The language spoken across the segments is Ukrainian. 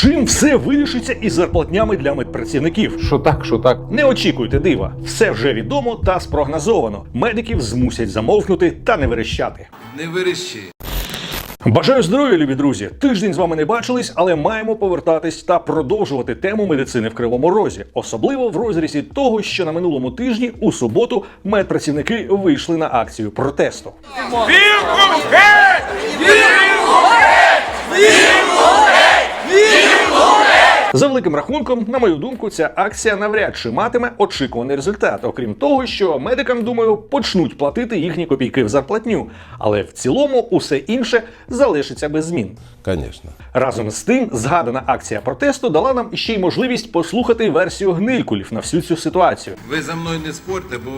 Чим все вирішиться із зарплатнями для медпрацівників? Що так, що так. Не очікуйте дива, все вже відомо та спрогнозовано. Медиків змусять замовкнути та не верещати. Не верещи. Бажаю здоров'я, любі друзі! Тиждень з вами не бачились, але маємо повертатись та продовжувати тему медицини в Кривому Розі, особливо в розрізі того, що на минулому тижні у суботу медпрацівники вийшли на акцію протесту. За великим рахунком, на мою думку, ця акція навряд чи матиме очікуваний результат, окрім того, що медикам, думаю, почнуть платити їхні копійки в зарплатню, але в цілому усе інше залишиться без змін. Конечно. Разом з тим, згадана акція протесту дала нам ще й можливість послухати версію гнилькулів на всю цю ситуацію. Ви за мною не спорте, бо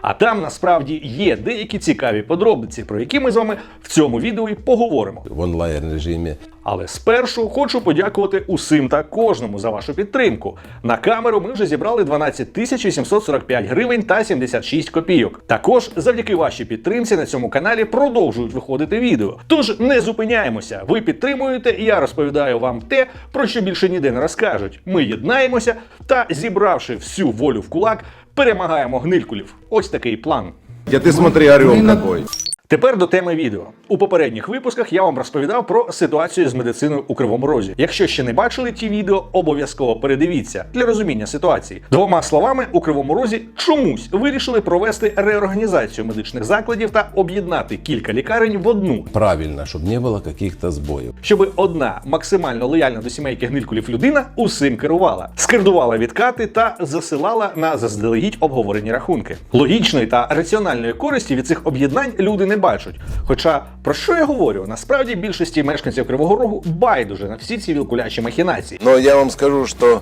А там насправді є деякі цікаві подробиці, про які ми з вами в цьому відео і поговоримо. В онлайн режимі. Але спершу хочу подякувати усім та кожному за вашу підтримку. На камеру ми вже зібрали 12 тисяч 845 гривень та 76 копійок. Також завдяки вашій підтримці на цьому каналі продовжують виходити відео. Тож не зупиняємося. Ви підтримуєте, і я розповідаю вам те, про що більше ніде не розкажуть. Ми єднаємося та, зібравши всю волю в кулак, перемагаємо гнилькулів. Ось такий план. Я ти смотри, орел какой. Тепер до теми відео. У попередніх випусках я вам розповідав про ситуацію з медициною у Кривому Розі. Якщо ще не бачили ті відео, обов'язково передивіться для розуміння ситуації. Двома словами, у Кривому Розі чомусь вирішили провести реорганізацію медичних закладів та об'єднати кілька лікарень в одну. Правильно, щоб не було каких-то збоїв. Щоб одна максимально лояльна до сімейки гнилькулів людина усім керувала, скердувала відкати та засилала на заздалегідь обговорені рахунки. Логічної та раціональної користі від цих об'єднань люди не бачать. Хоча про що я говорю? Насправді більшості мешканців Кривого Рогу байдуже на всі ці вілкулячі махінації. Ну я вам скажу, що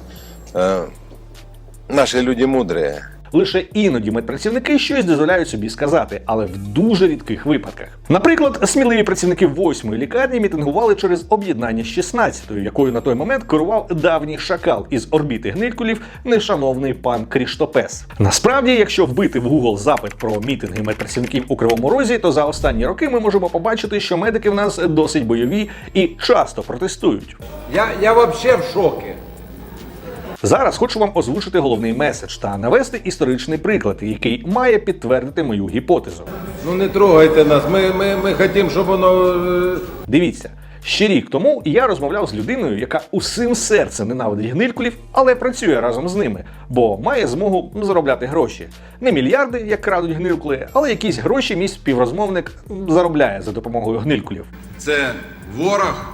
е, наші люди мудрые. Лише іноді медпрацівники щось дозволяють собі сказати, але в дуже рідких випадках. Наприклад, сміливі працівники восьмої лікарні мітингували через об'єднання з 16-ю, якою на той момент керував давній шакал із орбіти гнилькулів, нешановний пан Кріштопес. Насправді, якщо вбити в Google запит про мітинги медпрацівників у Кривому Розі, то за останні роки ми можемо побачити, що медики в нас досить бойові і часто протестують. Я, я вообще в шоке. Зараз хочу вам озвучити головний меседж та навести історичний приклад, який має підтвердити мою гіпотезу. Ну не трогайте нас. Ми, ми, ми хотім, щоб воно. е, Дивіться, ще рік тому я розмовляв з людиною, яка усім серцем ненавидить гнилькулів, але працює разом з ними, бо має змогу заробляти гроші. Не мільярди, як крадуть гнилькули, але якісь гроші мій співрозмовник заробляє за допомогою гнилькулів. це ворог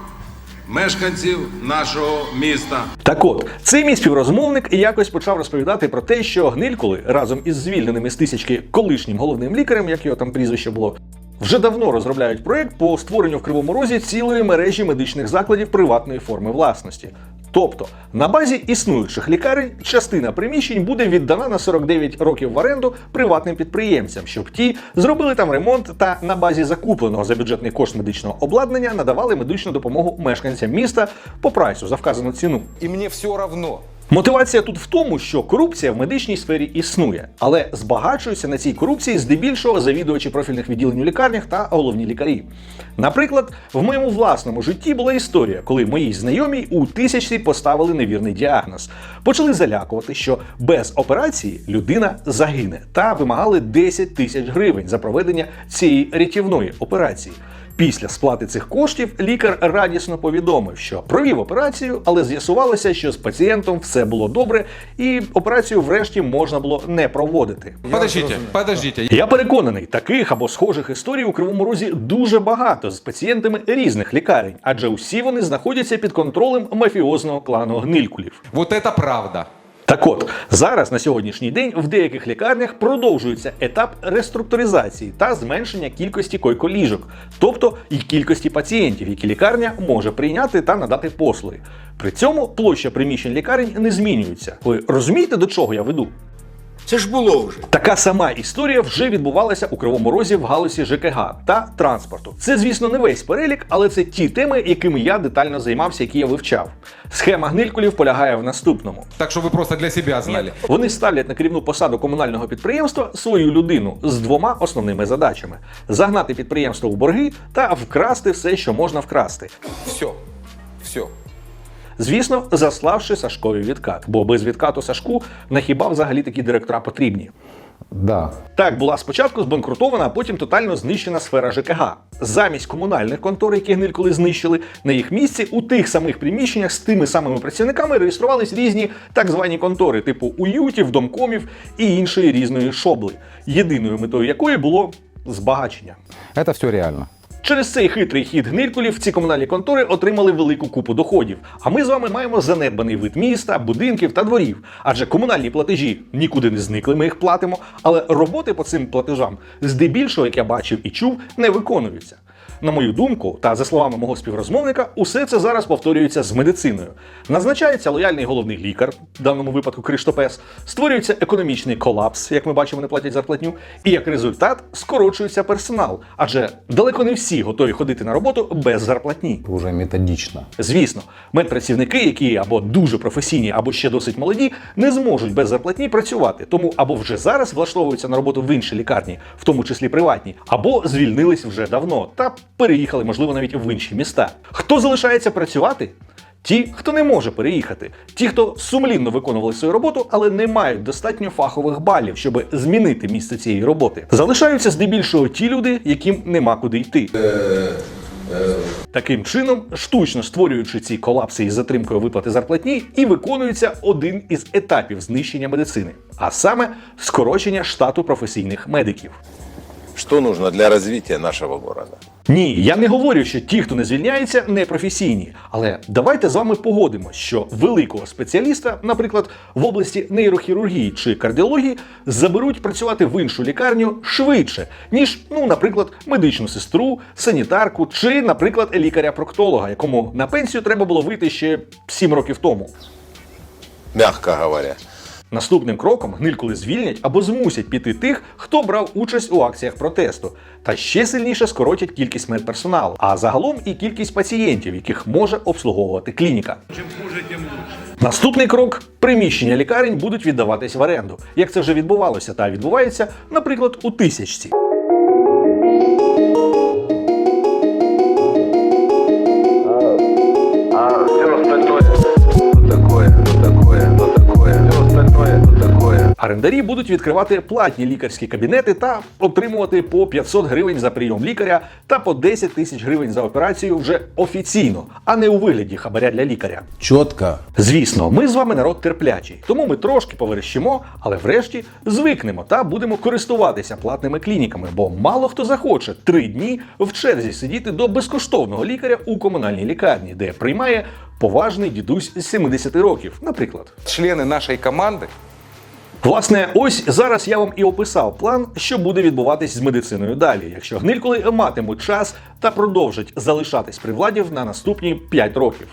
мешканців нашого міста. Так от, цей мій співрозмовник якось почав розповідати про те, що гнилькули разом із звільненими з тисячки колишнім головним лікарем, як його там прізвище було. Вже давно розробляють проект по створенню в Кривому Розі цілої мережі медичних закладів приватної форми власності. Тобто на базі існуючих лікарень частина приміщень буде віддана на 49 років в оренду приватним підприємцям, щоб ті зробили там ремонт та на базі закупленого за бюджетний кошт медичного обладнання надавали медичну допомогу мешканцям міста по прайсу за вказану ціну. И мне все равно. Мотивація тут в тому, що корупція в медичній сфері існує, але збагачуються на цій корупції здебільшого завідувачі профільних відділень у лікарнях та головні лікарі. Наприклад, в моєму власному житті була історія, коли моїй знайомій у тисячці поставили невірний діагноз. Почали залякувати, що без операції людина загине, та вимагали 10 тисяч гривень за проведення цієї рятівної операції. Після сплати цих коштів лікар радісно повідомив, що провів операцію, але з'ясувалося, що з пацієнтом все було добре, і операцію врешті можна було не проводити. Подождите, подождите. Я переконаний, таких або схожих історій у Кривому Розі дуже багато з пацієнтами різних лікарень, адже усі вони знаходяться під контролем мафіозного клану гнилькулів. Вот это правда. Так от зараз на сьогоднішній день в деяких лікарнях продовжується етап реструктуризації та зменшення кількості койколіжок, тобто і кількості пацієнтів, які лікарня може прийняти та надати послуги. При цьому площа приміщень лікарень не змінюється. Ви розумієте, до чого я веду? Це ж було вже. Така сама історія вже відбувалася у Кривому Розі в галузі ЖКГ та транспорту. Це, звісно, не весь перелік, але це ті теми, якими я детально займався, які я вивчав. Схема гнилькулів полягає в наступному. Так что вы просто для себя знали. Вони ставлять на керівну посаду комунального підприємства свою людину з двома основними задачами: загнати підприємство в борги та вкрасти все, що можна вкрасти. Все. Все. Звісно, заславши Сашкові відкат, бо без відкату Сашку на хіба взагалі такі директора потрібні. Да. Так була спочатку збанкрутована, а потім тотально знищена сфера ЖКГ. Замість комунальних контор, які гниль коли знищили, на їх місці у тих самих приміщеннях з тими самими працівниками реєструвались різні так звані контори, типу уютів, домкомів і іншої різної шобли, єдиною метою якої було збагачення. Это все реально. Через цей хитрий хід гнилькулів ці комунальні контори отримали велику купу доходів. А ми з вами маємо занедбаний вид міста, будинків та дворів. Адже комунальні платежі нікуди не зникли, ми їх платимо. Але роботи по цим платежам, здебільшого, як я бачив і чув, не виконуються. На мою думку, та за словами мого співрозмовника, усе це зараз повторюється з медициною. Назначається лояльний головний лікар, в даному випадку Криштопес, створюється економічний колапс, як ми бачимо, не платять зарплатню, і як результат скорочується персонал, адже далеко не всі готові ходити на роботу без зарплатні. Уже методично. Звісно, медпрацівники, які або дуже професійні, або ще досить молоді, не зможуть без зарплатні працювати, тому або вже зараз влаштовуються на роботу в інші лікарні, в тому числі приватні, або звільнились вже давно та переїхали, можливо, навіть в інші міста. Хто залишається працювати? Ті, хто не може переїхати, ті, хто сумлінно виконували свою роботу, але не мають достатньо фахових балів, щоб змінити місце цієї роботи. Залишаються здебільшого ті люди, яким нема куди йти. Таким чином, штучно створюючи ці колапси із затримкою виплати зарплатні, і виконується один із етапів знищення медицини, а саме скорочення штату професійних медиків. Что нужно для развития нашего города? Ні, я не говорю, що ті, хто не звільняється, не професійні. Але давайте з вами погодимося, що великого спеціаліста, наприклад, в області нейрохірургії чи кардіології, заберуть працювати в іншу лікарню швидше, ніж, ну, наприклад, медичну сестру, санітарку чи, наприклад, лікаря-проктолога, якому на пенсію треба було вийти ще 7 років тому. Мягко говоря. Наступним кроком гнилькули звільнять або змусять піти тих, хто брав участь у акціях протесту, та ще сильніше скоротять кількість медперсоналу, а загалом і кількість пацієнтів, яких може обслуговувати клініка. Чим хуже, тим лучше. Наступний крок приміщення лікарень будуть віддаватись в оренду, як це вже відбувалося та відбувається, наприклад, у тисячці. Такое. Орендарі будуть відкривати платні лікарські кабінети та отримувати по 500 гривень за прийом лікаря та по 10 тисяч гривень за операцію вже офіційно, а не у вигляді хабаря для лікаря. Четко. Звісно, ми з вами народ терплячий, тому ми трошки поверещимо, але врешті звикнемо та будемо користуватися платними клініками, бо мало хто захоче три дні в черзі сидіти до безкоштовного лікаря у комунальній лікарні, де приймає поважний дідусь з 70 років, наприклад. Члены нашей команды Власне, ось зараз я вам і описав план, що буде відбуватись з медициною далі, якщо гнилькули матимуть час та продовжать залишатись при владі на наступні 5 років.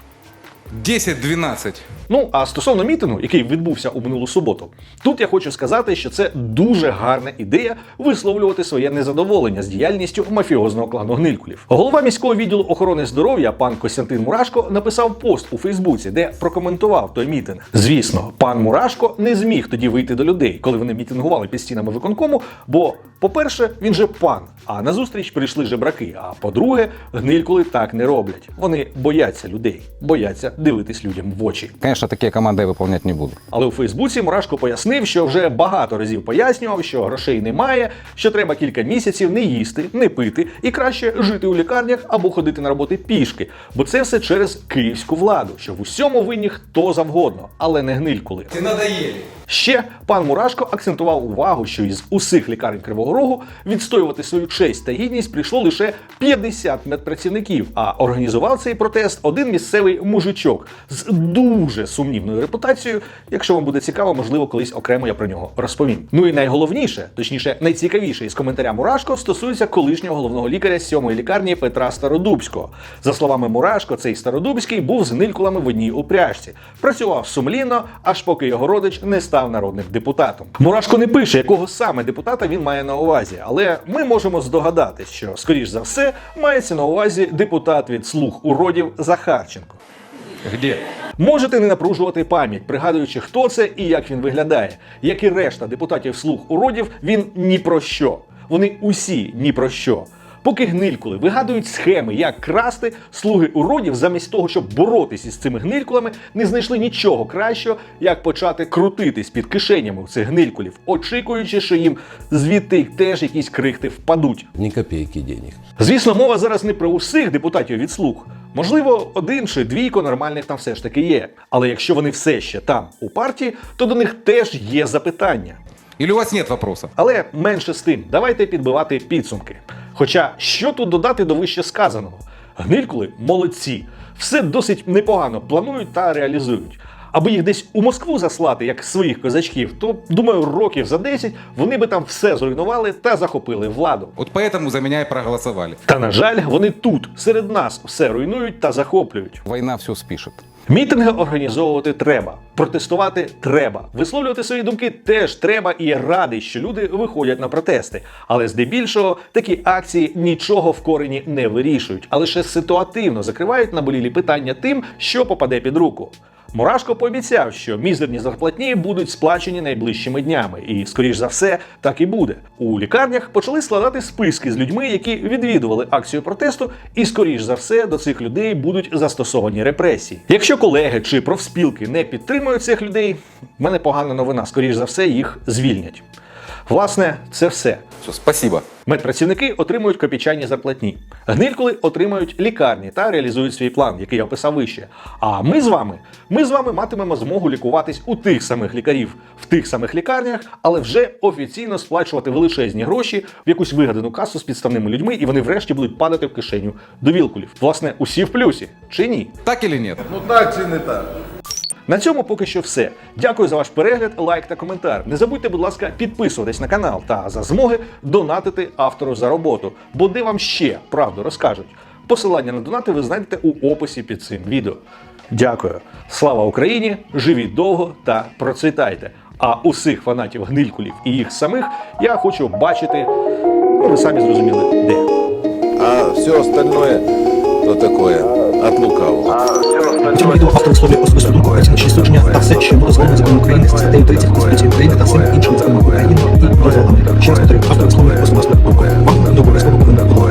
10-12. Ну а стосовно мітингу, який відбувся у минулу суботу, тут я хочу сказати, що це дуже гарна ідея висловлювати своє незадоволення з діяльністю мафіозного клану гнилькулів. Голова міського відділу охорони здоров'я пан Костянтин Мурашко написав пост у Фейсбуці, де прокоментував той мітинг. Звісно, пан Мурашко не зміг тоді вийти до людей, коли вони мітингували під стінами виконкому. Бо, по-перше, він же пан, а на зустріч прийшли жебраки. А по-друге, гнилькули так не роблять. Вони бояться людей, бояться дивитись людям в очі. Конечно, такие команды я выполнять не буду. Але у Фейсбуці Мурашко пояснив, що вже багато разів пояснював, що грошей немає, що треба кілька місяців не їсти, не пити і краще жити у лікарнях або ходити на роботи пішки, бо це все через київську владу, що в усьому винні хто завгодно, але не гнилькули. Ты надоели. Ще пан Мурашко акцентував увагу, що із усіх лікарень Кривого Рогу відстоювати свою честь та гідність прийшло лише 50 медпрацівників. А організував цей протест один місцевий мужичок з дуже сумнівною репутацією. Якщо вам буде цікаво, можливо, колись окремо я про нього розповім. Ну і найголовніше, точніше, найцікавіше із коментаря Мурашко стосується колишнього головного лікаря сьомої лікарні Петра Стародубського. За словами Мурашко, цей Стародубський був з нилькулами в одній упряжці. Працював сумлінно, аж поки його родич не став народним депутатом. Мурашко не пише, якого саме депутата він має на увазі, але ми можемо здогадатись, що, скоріш за все, мається на увазі депутат від слуг уродів Захарченко. Где? Можете не напружувати пам'ять, пригадуючи, хто це і як він виглядає. Як і решта депутатів слуг уродів, він ні про що. Вони усі ні про що. Поки гнилькули вигадують схеми, як красти, слуги уродів, замість того, щоб боротися із цими гнилькулами, не знайшли нічого кращого, як почати крутитись під кишенями цих гнилькулів, очікуючи, що їм звідти теж якісь крихти впадуть. Ни копейки денег. Звісно, мова зараз не про усіх депутатів від слуг. Можливо, один чи двійко нормальних там все ж таки є. Але якщо вони все ще там у партії, то до них теж є запитання. Или у вас нет вопросов? Але менше з тим, давайте підбивати підсумки. Хоча що тут додати до вище сказаного? Гнилькули молодці, все досить непогано планують та реалізують. Аби їх десь у Москву заслати, як своїх козачків, то думаю, років за 10 вони би там все зруйнували та захопили владу. Вот поэтому за меня и проголосовали. Та на жаль, вони тут, серед нас, все руйнують та захоплюють. Война все спишет. Мітинги організовувати треба, протестувати треба, висловлювати свої думки теж треба, і я радий, що люди виходять на протести. Але здебільшого такі акції нічого в корені не вирішують, а лише ситуативно закривають наболілі питання тим, що попаде під руку. Мурашко пообіцяв, що мізерні зарплатні будуть сплачені найближчими днями, і, скоріш за все, так і буде. У лікарнях почали складати списки з людьми, які відвідували акцію протесту, і, скоріш за все, до цих людей будуть застосовані репресії. Якщо колеги чи профспілки не підтримують цих людей, в мене погана новина. Скоріш за все, їх звільнять. Власне, це все. Спасибо. Медпрацівники отримують копійчані зарплатні. Гнилькули отримують лікарні та реалізують свій план, який я описав вище. А ми з вами, ми з вами матимемо змогу лікуватись у тих самих лікарів, в тих самих лікарнях, але вже офіційно сплачувати величезні гроші в якусь вигадану касу з підставними людьми, і вони врешті будуть падати в кишеню до вілкулів. Власне, усі в плюсі чи ні? Так или нет? Ну так чи не так? На цьому поки що все. Дякую за ваш перегляд, лайк та коментар. Не забудьте, будь ласка, підписуватись на канал та за змоги донатити автору за роботу, бо де вам ще правду розкажуть. Посилання на донати ви знайдете у описі під цим відео. Дякую. Слава Україні! Живіть довго та процвітайте! А усіх фанатів гнилькулів і їх самих я хочу бачити, ну ви самі зрозуміли, де. А все остальное, то такое, от лукавого. Тільки до автор слові особисто друкується наші судження та все, що було зроблено законом України з статтею 30 Конституції України та всім іншим законом України і розвалами. Ще раз повторюю, автор слові особисто друкує. Вам не обов'язково повинна подобається.